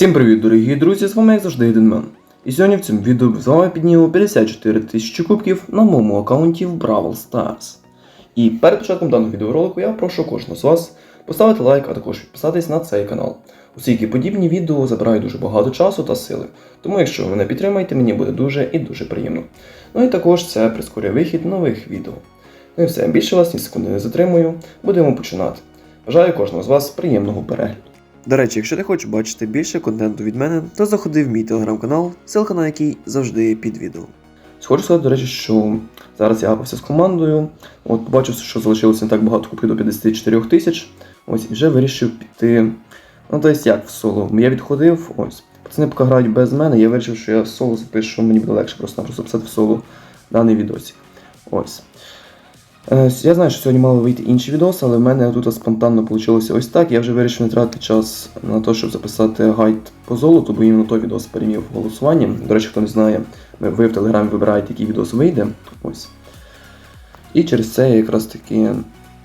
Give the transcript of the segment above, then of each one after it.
Всім привіт, дорогі друзі! З вами як завжди Єдинмен. І сьогодні в цьому відео з вами піднімемо 54 тисячі кубків на моєму аккаунті в Brawl Stars. І перед початком даного відеоролику я прошу кожного з вас поставити лайк, а також підписатись на цей канал. Оскільки подібні відео забирають дуже багато часу та сили. Тому якщо ви мене підтримаєте, мені буде дуже і дуже приємно. Ну і також це прискорює вихід нових відео. Ну і все, більше вас ні секунди не затримую, будемо починати. Бажаю кожного з вас приємного перегляду. До речі, якщо ти хочеш бачити більше контенту від мене, то заходи в мій телеграм-канал, ссылка на який завжди під відео. Хочу сказати, до речі, що зараз я гапався з командою. От побачив, що залишилося не так багато купів до 54 тисяч. Ось і вже вирішив піти. Ну, тобто як в соло. Я відходив, ось. Пацани поки грають без мене, я вирішив, що я соло запишу, мені буде легше просто-напросто писати в соло даний відосик. Ось. Е, Я знаю, що сьогодні мали вийти інші відоси, але в мене тут спонтанно вийшло ось так. Я вже вирішив не тратити час на те, щоб записати гайд по золоту, бо іменно той відос перемів голосуванні. До речі, хто не знає, ви в телеграмі вибираєте, який відос вийде. Ось. І через це я якраз таки,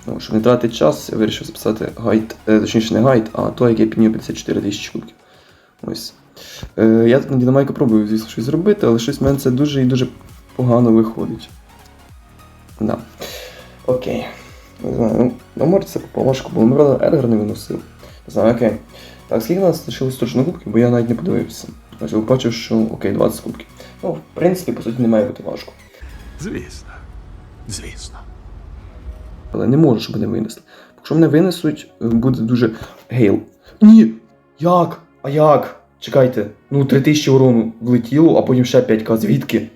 ну, щоб не тратити час, я вирішив записати гайд, е, точніше не гайд, а той, який піднів 54 тисячі кубків. Ось. Е, я тут на Дінамайку пробую, звісно, щось зробити, але щось в мене це дуже і дуже погано виходить. Да. Окей. Не знаю, ну, на морці це попало важко, бо ми брали Едгар не виносив. Не знаю, окей. Так, скільки у нас лишилось точно кубків, бо я навіть не подивився. Я бачив, що окей, 20 кубків. Ну, в принципі, по суті, не має бути важко. Звісно. Звісно. Але не можу, щоб не винесли. Якщо мене винесуть, е, буде дуже гейл. Ні! Як? А як? Чекайте, ну 3000 урону влетіло, а потім ще 5к. Звідки?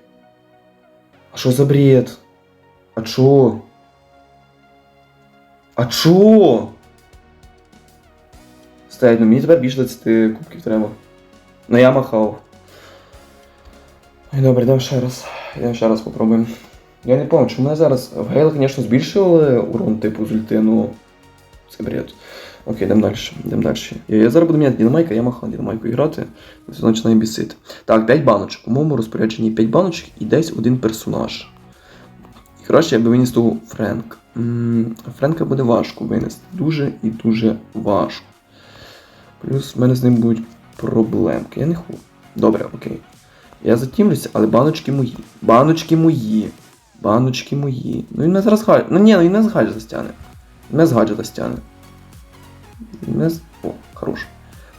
А що за бред? А чо? А чо? Стоять, ну мені тепер більше 20 кубків треба. Ну я махав. Ой, добре, йдемо ще раз. Йдемо ще раз попробуємо. Я не пам'ятаю, чому мене зараз в Гейла, звісно, збільшили урон типу з ульти, ну. Це бред. Окей, йдемо далі. Йдемо далі. Я, я зараз буду міняти Дінамайка, я махав Дінамайку грати. Це починає бісити. Так, 5 баночок. У моєму розпорядженні 5 баночок і десь один персонаж. І краще я би виніс того Френк. Френка буде важко винести. Дуже і дуже важко. Плюс в мене з ним будуть проблемки. Я не хочу. Добре, окей. Я затімлюся, але баночки мої. Баночки мої. Баночки мої. Ну він зараз гаджет. Ну ні, ну він мене з гаджета стягне. Він мене з гаджета. Він мене з... О, хорош.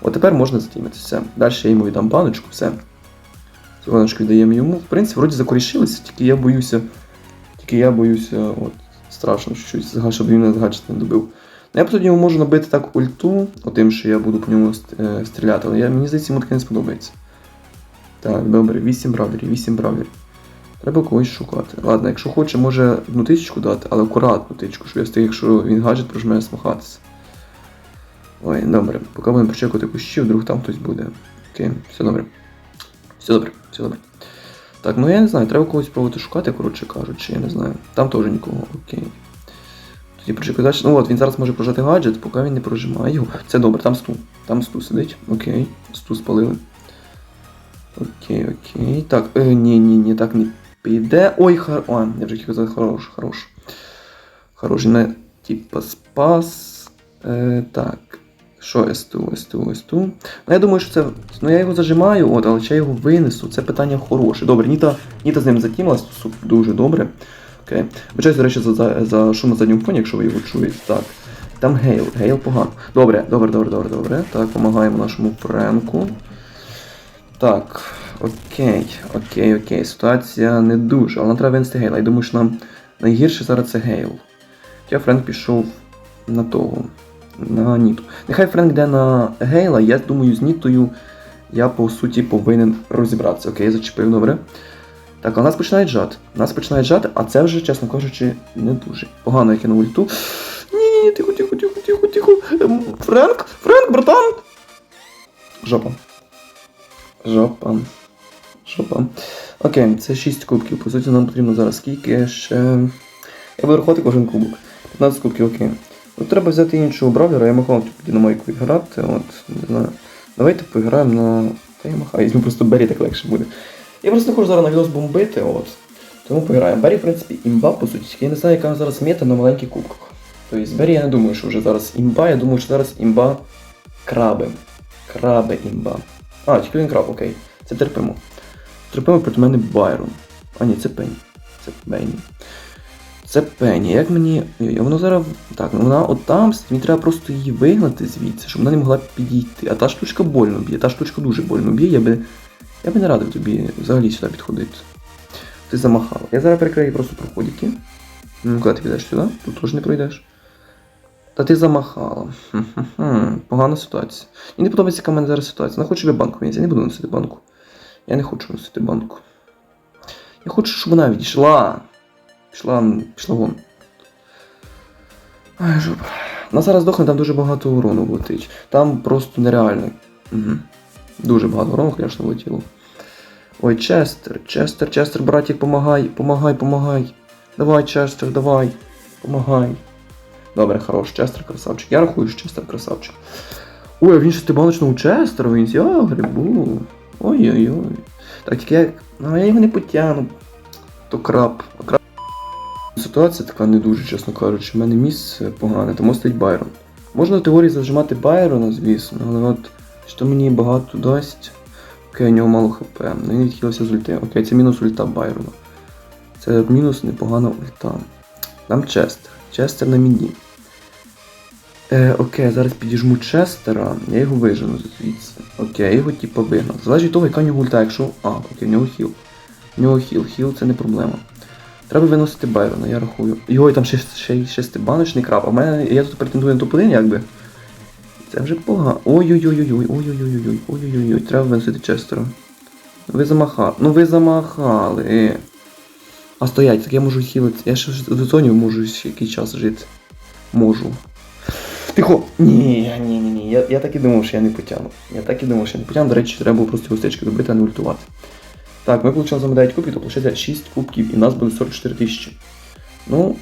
От тепер можна затімитися. Все. Далі я йому віддам баночку, все. Цю баночку віддаємо йому. В принципі, вроді закорішилися, тільки я боюся. Тільки я боюся, от, страшно, що щось, щоб він мене з не добив. Ну, я потім йому можу набити так ульту, отим, що я буду по ньому е, стріляти, але я, мені здається, йому таке не сподобається. Так, добре, 8 бравлерів, 8 бравлерів. Треба когось шукати. Ладно, якщо хоче, може одну тисячку дати, але акуратну тичку, щоб я встиг, якщо він гаджет прожме смахатися. Ой, добре, поки будемо прочекувати кущі, вдруг там хтось буде. Окей, все добре. Все добре, все добре. Так, ну я не знаю, треба когось пробувати шукати, коротше кажучи, я не знаю. Там теж нікого, окей. Тоді прочекаю далі. Ну от, він зараз може прожати гаджет, поки він не прожимає його. Це добре, там сту. Там сту сидить. Окей. Сту спалили. Окей, окей. Так, е, ні, ні, ні, так не піде. Ой, хар... О, я вже казати хорош, хорош. Хорош, не типа спас. Е, так. Що СТУ, СТУ, СТУ. Ну я думаю, що це. Ну я його зажимаю, от, але чи я його винесу, це питання хороше. Добре, Ніта, Ніта з ним затімилась, дуже добре. Окей. Вибачаюсь, до речі, за, за, за шум на задньому фоні, якщо ви його чуєте. Так. Там Гейл, Гейл погано. Добре, добре, добре, добре, добре. Так, допомагаємо нашому Френку. Так, окей, окей, окей. Ситуація не дуже, але нам треба винести Гейла. Я думаю, що нам найгірше зараз це Гейл. Хоча Френк пішов на того. На Ніту. Нехай Френк йде на Гейла, я думаю, з Нітою я по суті повинен розібратися. Окей, зачепив, добре. Так, а нас починає жати. Нас починає жати, а це вже, чесно кажучи, не дуже. Погано, як я на ульту. Ні, тихо, тихо, тихо, тихо, тихо. Ем, Френк, Френк, братан! Жопа. Жопа. Жопа. Окей, це 6 кубків. По суті, нам потрібно зараз скільки ще. Я буду рахувати кожен кубок. 15 кубків, окей. От треба взяти іншого бравлера, я махав типу, динамайку грати, от, не знаю. Давайте поіграємо на. Та я махаю, візьму просто Бері так легше буде. Я просто хочу зараз на відос бомбити, от. Тому поіграємо. Бері, в принципі, імба, по суті. Я не знаю, яка зараз мета на маленьких кубках. Тобто Бері я не думаю, що вже зараз імба, я думаю, що зараз імба краби. Краби імба. А, тільки він краб, окей. Це терпимо. Терпимо проти мене Байрон. А ні, це Пенні. Це Пенні. Це Пенні. Як мені. Воно зараз. Так, вона от мені треба просто її вигнати звідси, щоб вона не могла підійти. А та штучка больно б'є, та штучка дуже больно б'є, я би. Я би не радив тобі взагалі сюди підходити. Ти замахав. Я зараз перекрию просто проходики. Ну, куди ти підеш сюди? Тут теж не пройдеш. Та ти замахала. Погана ситуація. Мені не подобається, яка в мене зараз ситуація. Хочу я банку міняти, я не буду носити банку. Я не хочу носити банку. Я хочу, щоб вона відійшла. Пішла, пішла вон. Ай, жопа. Вона зараз дохне, там дуже багато урону влетить. Там просто нереально. Угу. Дуже багато урону, звісно, влетіло. Ой, Честер, Честер, Честер, братик, помагай, помагай, помагай. Давай, Честер, давай. Помагай. Добре, хорош, Честер красавчик. Я рахую, що Честер красавчик. Ой, а він шестибаночного Честера, він я грибу. Ой-ой-ой. Так, тільки я. Ну, я його не потягну. То краб. Ситуація така не дуже, чесно кажучи. У мене місце погане, тому стоїть Байрон. Можна в теорії зажимати Байрона, звісно, але от що мені багато дасть. Окей, у нього мало хп. Він відхилився з ульти. Окей, це мінус ульта Байрона. Це мінус непогана ульта. Там Честер. Честер на міді. Е, окей, зараз підіжму Честера, я його вижену звідси. Окей, його типу вигнав. Залежить від того, яка у нього ульта, якщо. А, окей, в нього хіл. В нього хіл, хіл це не проблема. Треба виносити Байрона, я рахую. Його там ще, ще, шестибаночний краб, а мене я тут претендую на топ-1, якби. Це вже погано. Ой-ой-ой-ой, ой-ой-ой-ой, ой-ой-ой, треба виносити Честера. Ви замахали. Ну ви замахали. А стоять, так я можу хілити. Я ще в зоні можу ще який час жити. Можу. Тихо! Ні, ні, ні, ні. Я, я так і думав, що я не потягну. Я так і думав, що я не потягну. До речі, треба було просто гостечки добити, а не ультувати. Так, ми получили за 9 кубків, то виходить 6 кубків і нас буде 44 тисячі. Ну,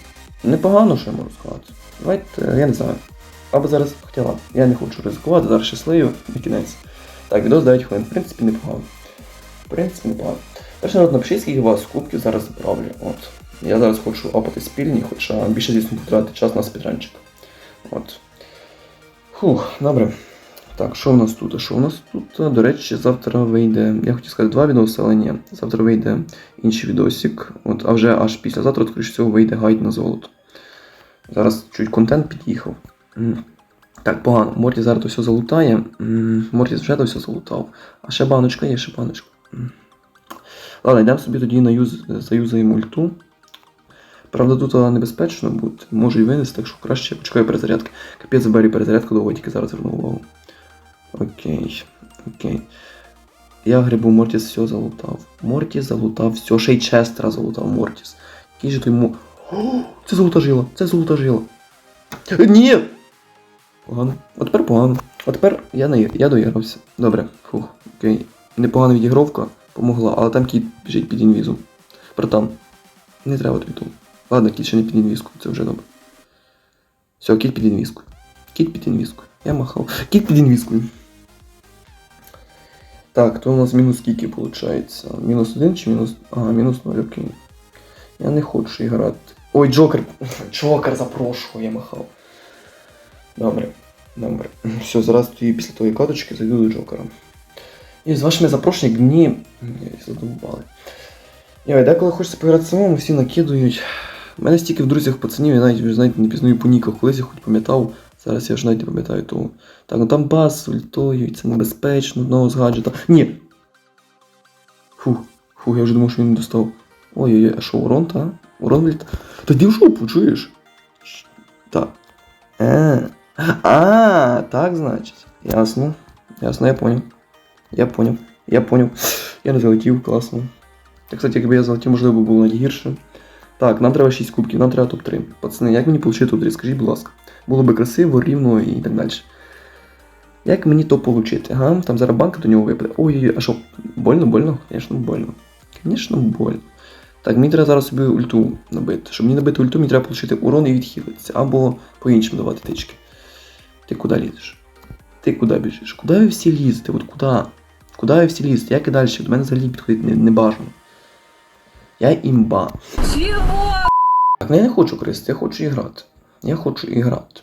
непогано, що я можу сказати. Давайте, я не знаю. Або зараз хотіла. Я не хочу ризикувати, зараз щасливо і кінець. Так, відео з 9 хвилин. В принципі, непогано. В принципі, непогано. Перше народ напишіть, скільки у вас кубків зараз заправлю. От. Я зараз хочу опити спільні, хоча більше, звісно, потратити час на спідранчик. От. Фух, добре. Так, що в нас тут? Що у нас тут? До речі, завтра вийде. Я хотів сказати два відоси, але ні. Завтра вийде інший відосик. От, а вже аж післязавтра, скоріше всього, вийде гайд на золото. Зараз чуть контент під'їхав. Так, погано. Морті зараз то все залутає. М, Морті вже то все залутав. А ще баночка є, ще баночка. Ладно, йдемо собі тоді на юз, заюзаємо ульту. Правда, тут небезпечно буде, може і винести, так що краще почекаю перезарядки. Капець забері перезарядку довго, тільки зараз звернув увагу. Окей, окей. Я грибу Мортіс все залутав. Мортіс залутав все, ще й Честера залутав Мортіс. Який же той мо. О, це золота жила, це золота жила. Ні! Погано. От тепер погано. От тепер я не я доігрався. Добре, фух, окей. Непогана відігровка помогла, але там кіт біжить під інвізом. Братан, не треба тобі того. Ладно, кіт ще не під інвізку, це вже добре. Все, кіт під інвізку. Кіт під інвізку. Я махав. Кіт під інвізкою. Так, то у нас мінус скільки виходить? Мінус один чи мінус. Ага, мінус 0, окей. Я не хочу грати. Ой, Джокер. Джокер запрошую, я махав. Добре, добре. Все, зараз тоді після тої каточки зайду до Джокера. І з вашими запрошеннями мені. Ні, задовбали. Я деколи хочеться пограти самому, всі накидують. У мене стільки в друзях пацанів, я навіть знаєте, не пізнаю по ніках, колись я хоч пам'ятав, зараз я ж навіть не пам'ятаю того. Так, ну там бас з ультою, і це небезпечно, одного з гаджета. Ні! Фух, фух, я вже думав, що він не достав. Ой-ой-ой, а що, урон, та? Урон вліт. Та йди в жопу, чуєш? Так. Е. А, так значить. Ясно. Ясно, я понял. Я понял. Я понял. Я не залетів, класно. Та, кстати, якби я залетів, можливо, було навіть гірше. Так, нам треба 6 кубків, нам треба топ-3. Пацани, як мені отримати топ-3? Скажіть, будь ласка. Було би красиво, рівно і так далі. Як мені то отримати? Ага, там зараз банка до нього випаде. Ой-ой-ой, а що, больно, больно? Звісно, больно. Звісно, больно. Так, мені треба зараз собі ульту набити. Щоб мені набити ульту, мені треба отримати урон і відхилитися. Або по-іншому давати тички. Ти куди лізеш? Ти куди біжиш? Куди ви всі лізете? От куди? Куди ви всі лізете? Як і далі? До мене взагалі підходить не, не бажано. Я імба. Так, ну я не хочу кристи, я хочу іграти. Я хочу іграти.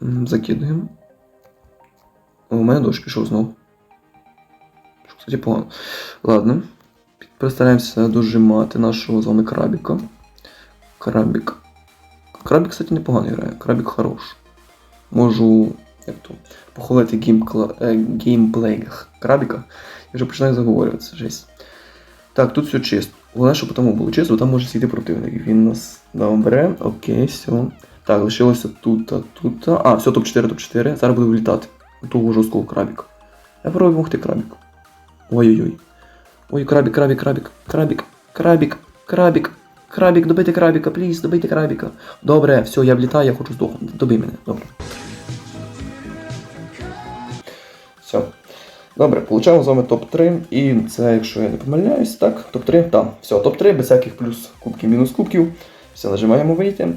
Закидуємо. У мене дощ пішов знов. Кстати, погано. Ладно. Постараємося дожимати нашого з вами крабіка. Крабік. Крабік, кстати, непогано грає. Крабік хорош. Можу. Як то? Похвалити е, геймплей крабіка. Я вже починаю заговорюватися, жесть. Так, тут все чисто. Головне, щоб тому було чисто, бо там може сійти противник. Він нас добре, окей, все. Так, лишилося тут, тут. а. Все, топ-4, топ-4. Зараз буду вилітати. У того жорсткого крабіка. Я пробую могти крабіку. Ой-ой-ой. Ой, крабік, крабік, крабік, крабік, крабік, крабік, крабік, добийте крабіка, пліз, добийте крабіка. Добре, все, я влітаю, я хочу здохнути. Добий мене, добре. Добре, получаємо з вами топ-3. І це, якщо я не помиляюсь, так, топ-3, так, все, топ-3, без всяких плюс кубків, мінус кубків. Все, нажимаємо вийти.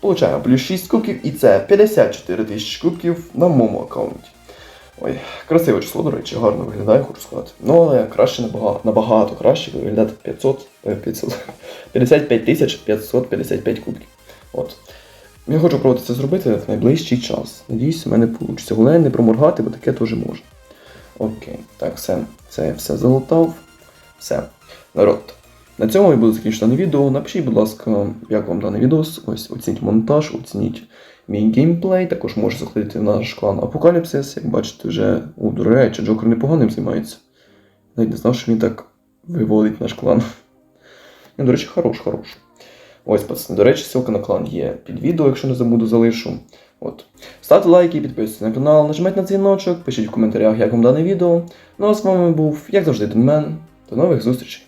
Получаємо плюс 6 кубків, і це 54 тисячі кубків на моєму аккаунті. Ой, красиве число, до речі, гарно виглядає, хочу сказати. Ну, але краще набагато, набагато краще виглядати 500, е, 500, 55 тисяч 555 кубків. От. Я хочу пробувати це зробити в найближчий час. Надіюсь, у мене вийде. Головне не проморгати, бо таке теж можна. Окей, так, все. Це я все залутав. Все. Народ. На цьому я буду закінчити дане відео. Напишіть, будь ласка, як вам даний відос. Ось оцініть монтаж, оцініть мій геймплей. Також можете заходити в наш клан Апокаліпсис. Як бачите, вже у до речі, Джокер непоганим займається. Навіть не знав, що він так виводить наш клан. Ну, до речі, хорош, хорош. Ось, пацани, до речі, ссылка на клан є під відео, якщо не забуду, залишу. От. Ставте лайки, підписуйтесь на канал, нажимайте на дзвіночок, пишіть в коментарях, як вам дане відео. Ну а з вами був, як завжди, Денмен. До нових зустрічей!